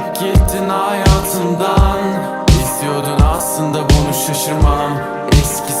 Çıkıp gittin hayatımdan. İstiyordun aslında bunu şaşırmam. Eskisi